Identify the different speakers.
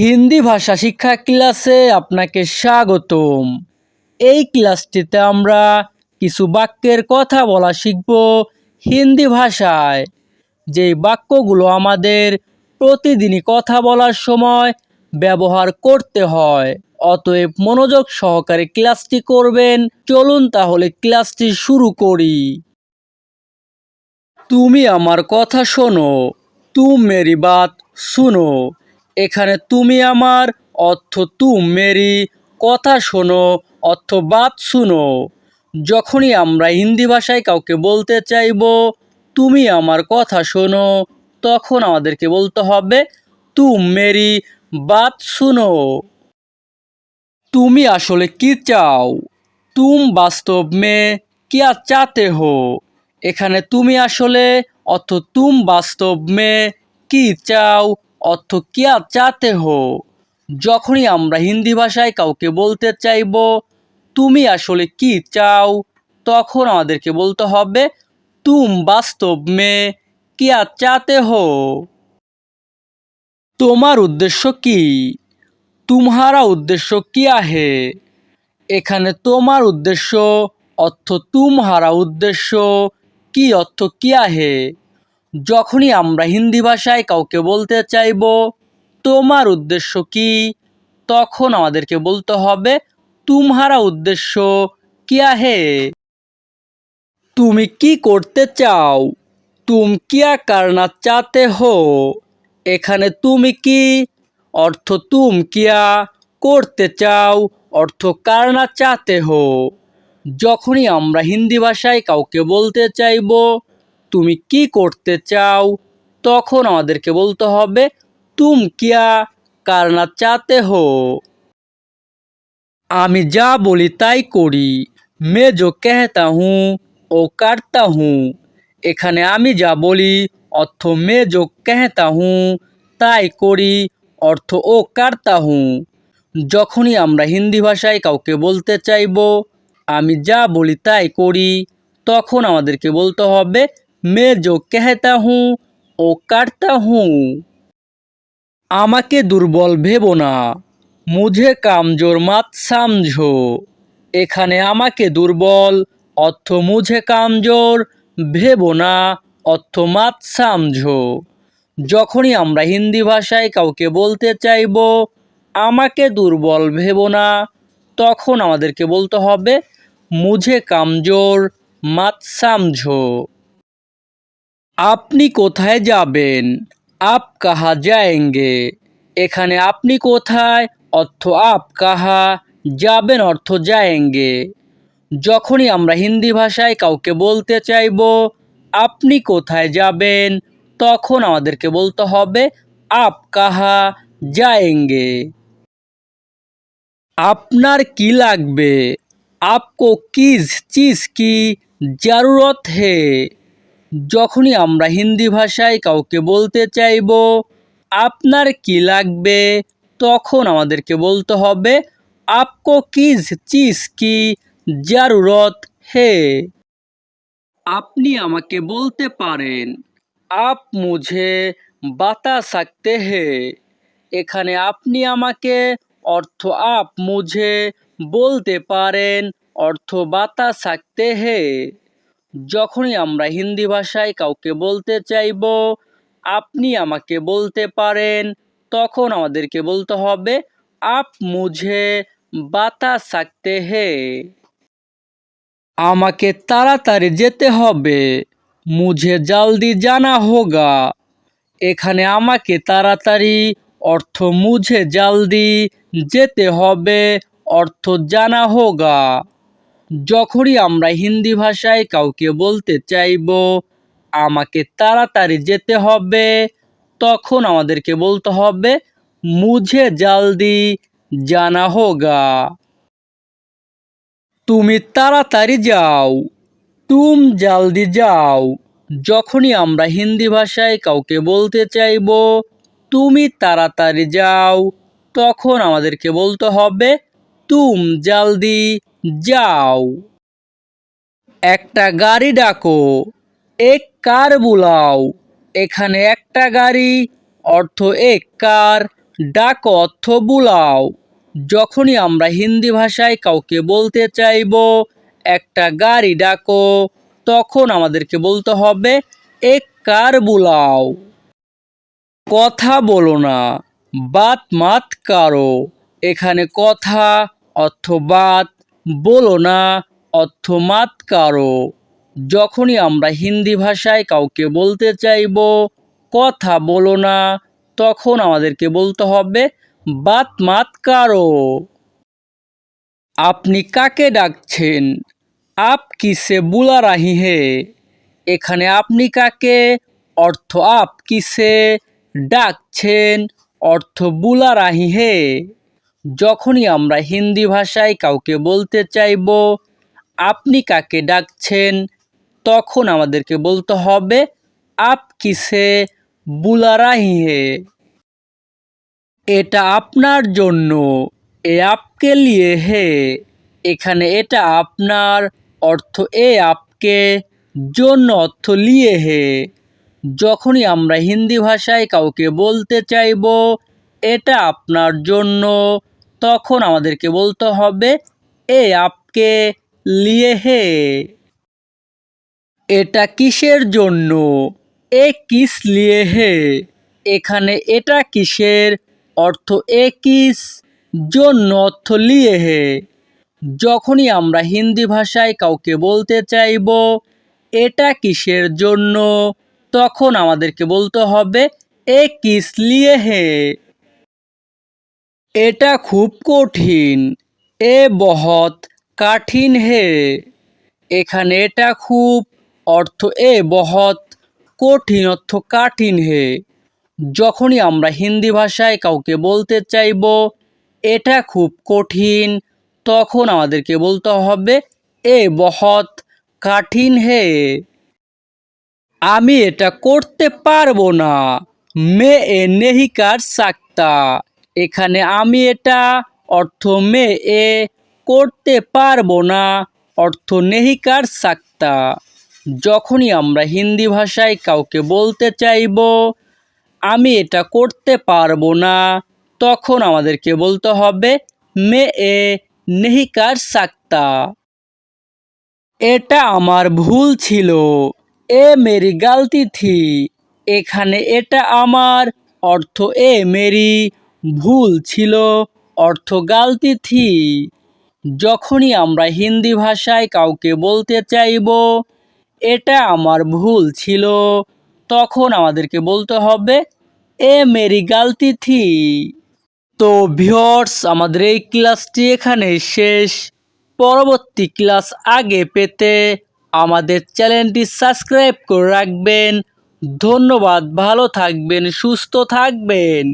Speaker 1: হিন্দি ভাষা শিক্ষা ক্লাসে আপনাকে স্বাগতম। এই ক্লাসটিতে আমরা কিছু বাক্যের কথা বলা শিখব হিন্দি ভাষায়। যেই বাক্যগুলো আমাদের প্রতিদিনই কথা বলার সময় ব্যবহার করতে হয়, অতএব মনোযোগ সহকারে ক্লাসটি করবেন। চলুন তাহলে ক্লাসটি শুরু করি। তুমি আমার কথা শোনো, তুম মেরি বাত শুনো। এখানে তুমি আমার অর্থ তুম মেরি, কথা শোনো, অর্থ বাত শুনো। যখনই আমরা হিন্দি ভাষায় কাউকে বলতে চাইব, তুমি আমার কথা শোনো, তখন আমাদেরকে বলতে হবে, তুম মেরি, বাত শুনো। তুমি আসলে কি চাও? তুম বাস্তব মে কিয়া চাতে হো? এখানে তুমি আসলে অর্থ তুম বাস্তব মে কি চাও? অর্থ কিয়া চাতে হো? যখনই আমরা হিন্দি ভাষায় কাউকে বলতে চাইব, তুমি আসলে কি চাও? তখন আমাদেরকে বলতে হবে, তুম বাস্তব মে কিয়া চাতে হো? তোমার উদ্দেশ্য কি? তুমহারা উদ্দেশ্য কিয়া হে? এখানে তোমার উদ্দেশ্য, অর্থ তুমহারা উদ্দেশ্য, কি অর্থ কিয়া হে? যখনই আমরা হিন্দি ভাষায় কাউকে বলতে চাইব, তোমার উদ্দেশ্য কি? তখন আমাদেরকে বলতে হবে তুমহারা উদ্দেশ্য কিয়া হে তুমি কি করতে চাও? তুম কিয়া কারনা চাতে হো? এখানে তুমি কি? অর্থ তুম কিয়া? করতে চাও? অর্থ কারনা চাতে হো? যখনই আমরা হিন্দি ভাষায় কাউকে বলতে চাইব তুমি কি করতে চাও? তখন আমাদেরকে বলতে হবে, তুম কিয়া কারনা চাতে হো? আমি যা বলি তাই করি। মে যো কেহতা হুঁ, ও কারতা হুঁ। এখানে আমি যা বলি অর্থ মে যো কেহতা হুঁ, তাই করি, অর্থ ও কারতা হুঁ। যখনই আমরা হিন্দি ভাষায় কাউকে বলতে চাইব, আমি যা বলি তাই করি। তখন আমাদেরকে বলতে হবে মে যো কেহতা হুঁ ও কাটতা হুঁ আমাকে দুর্বল ভেবো না। মুঝে কামজোর মাত সামঝো। এখানে আমাকে দুর্বল, অর্থ মুঝে কামজোর, ভেবো না, অর্থ মাত সামঝো। যখনই আমরা হিন্দি ভাষায় কাউকে বলতে চাইব, আমাকে দুর্বল ভেবো না, তখন আমাদেরকে বলতে হবে, মুঝে কামজোর, মাত সামঝো। আপনি কোথায় যাবেন? আপ কাহা যায়েঙ্গে? এখানে আপনি কোথায়? অর্থ আপ কাহা? যাবেন অর্থ যায়েঙ্গে। যখনই আমরা হিন্দি ভাষায় কাউকে বলতে চাইব, আপনি কোথায় যাবেন? তখন আমাদেরকে বলতে হবে, আপ কাহা যায়েঙ্গে। আপনার কি লাগবে? আপকো কিস চিজ কি জরুরত হে? যখনই আমরা হিন্দি ভাষায় কাউকে বলতে চাইব, আপনার কি লাগবে? তখন আমাদেরকে বলতে হবে, আপকো কিস চিজ কি? জারুরত হে। আপনি আমাকে বলতে পারেন, আপ মুঝে বাতা সাকতে হে। এখানে আপনি আমাকে অর্থ আপ মুঝে বলতে পারেন, অর্থ বাতা সাকতে হে। যখনই আমরা হিন্দি ভাষায় কাউকে বলতে চাইব, আপনি আমাকে বলতে পারেন, তখন আমাদেরকে বলতে হবে, আপ মুঝে বাতা সাকতে হে। আমাকে তাড়াতাড়ি যেতে হবে, মুঝে জলদি জানা হোগা। এখানে আমাকে তাড়াতাড়ি অর্থ মুঝে জলদি যেতে হবে, অর্থ জানা হোগা। যখনই আমরা হিন্দি ভাষায় কাউকে বলতে চাইব, আমাকে তাড়াতাড়ি যেতে হবে। তখন আমাদেরকে বলতে হবে, মুঝে জলদি জানা হোগা। তুমি তাড়াতাড়ি যাও। তুম জলদি যাও। যখনই আমরা হিন্দি ভাষায় কাউকে বলতে চাইব, তুমি তাড়াতাড়ি যাও। তখন আমাদেরকে বলতে হবে, তুম জলদি যাও। একটা গাড়ি ডাকো। এক কার বুলাও। এখানে একটা গাড়ি, অর্থ এক কার। ডাকো অর্থ বুলাও। যখনই আমরা হিন্দি ভাষায় কাউকে বলতে চাইব, একটা গাড়ি ডাকো, তখন আমাদেরকে বলতে হবে, এক কার বুলাও। কথা বলো না, বাত মাত কারও। এখানে কথা অর্থ বাত বলো না অর্থ মাত কারও। যখনই আমরা হিন্দি ভাষায় কাউকে বলতে চাইব, কথা বলো না, তখন আমাদেরকে বলতে হবে বাত মাত কারও। আপনি কাকে ডাকছেন? আপ কিসে বুলা রাহি হে? এখানে আপনি কাকে? অর্থ আপ কিসে? ডাকছেন, অর্থ বুলা রাহি হে? যখনই আমরা হিন্দি ভাষায় কাউকে বলতে চাইব, আপনি কাকে ডাকছেন, তখন আমাদেরকে বলতে হবে, আপ কিসে বুলা রাহি হে। এটা আপনার জন্য, এ আপকে লিয়ে হে। এখানে এটা আপনার অর্থ এ আপকে, জন্য অর্থ লিয়ে হে। যখনই আমরা হিন্দি ভাষায় কাউকে বলতে চাইব, এটা আপনার জন্য তখন আমাদেরকে বলতে হবে, এ আপকে লিয়ে হে। এটা কিসের জন্য? এ কিস লিয়ে হে? এখানে এটা কিসের? অর্থ এ কিস? জন্য অর্থ লিয়ে হে। যখনই আমরা হিন্দি ভাষায় কাউকে বলতে চাইব, এটা কিসের জন্য? তখন আমাদেরকে বলতে হবে, এ কিস লিয়ে হে। এটা খুব কঠিন, এ বহত কাঠিন হে। এখানে এটা খুব, অর্থ এ বহত কঠিন, অর্থ কাঠিন হে। যখনই আমরা হিন্দি ভাষায় কাউকে বলতে চাইব, এটা খুব কঠিন, তখন আমাদেরকে বলতে হবে, এ বহত কাঠিন হে। আমি এটা করতে পারব না, মে এ নেহি কার সাকতা। এখানে আমি এটা অর্থ মে এ করতে পারব না। অর্থ নেহি কার সাকতা। যখনই আমরা হিন্দি ভাষায় কাউকে বলতে চাইব, আমি এটা করতে পারব না, তখন আমাদেরকে বলতে হবে মে এ নেহি কার সাকতা। এটা আমার ভুল ছিল। এ মেরি গালতি থি। এখানে এটা আমার অর্থ এ মেরি ভুল ছিল অর্থ গালতি থি। যখনই আমরা হিন্দি ভাষায় কাউকে বলতে চাইব, এটা আমার ভুল ছিল, তখন আমাদেরকে বলতে হবে, এ মেরি গালতি থি। তো ভিওর্স আমাদের এই ক্লাসটি এখানে শেষ। পরবর্তী ক্লাস আগে পেতে আমাদের চ্যানেলটি সাবস্ক্রাইব করে রাখবেন। ধন্যবাদ, ভালো থাকবেন, সুস্থ থাকবেন।